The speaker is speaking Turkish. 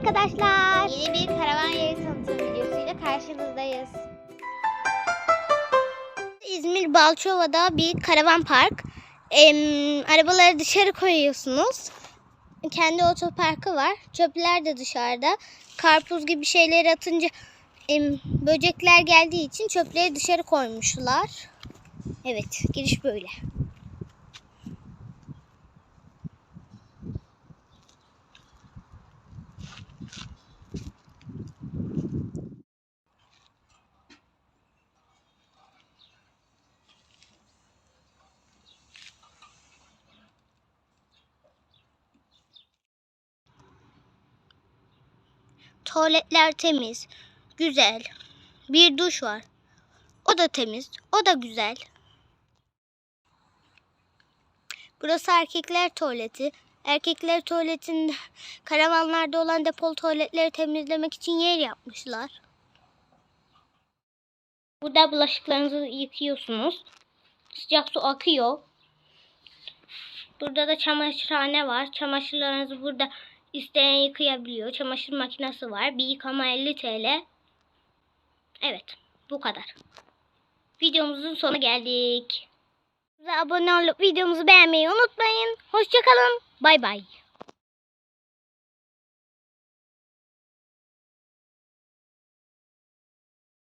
arkadaşlar. Yeni bir karavan yeri tanıtım videosuyla karşınızdayız. İzmir Balçova'da bir karavan park. Em, arabaları dışarı koyuyorsunuz. Kendi otoparkı var. Çöpler de dışarıda. Karpuz gibi şeyleri atınca em, böcekler geldiği için çöpleri dışarı koymuşlar. Evet, giriş böyle. Tuvaletler temiz, güzel. Bir duş var. O da temiz, o da güzel. Burası erkekler tuvaleti. Erkekler tuvaletinde karavanlarda olan depol tuvaletleri temizlemek için yer yapmışlar. Burada bulaşıklarınızı yıkıyorsunuz. Sıcak su akıyor. Burada da çamaşırhane var. Çamaşırlarınızı burada isteyen yıkayabiliyor. Çamaşır makinesi var. Bir yıkama 50 TL. Evet, bu kadar. Videomuzun sonuna geldik. Bize abone olup videomuzu beğenmeyi unutmayın. Hoşçakalın. Bye bye.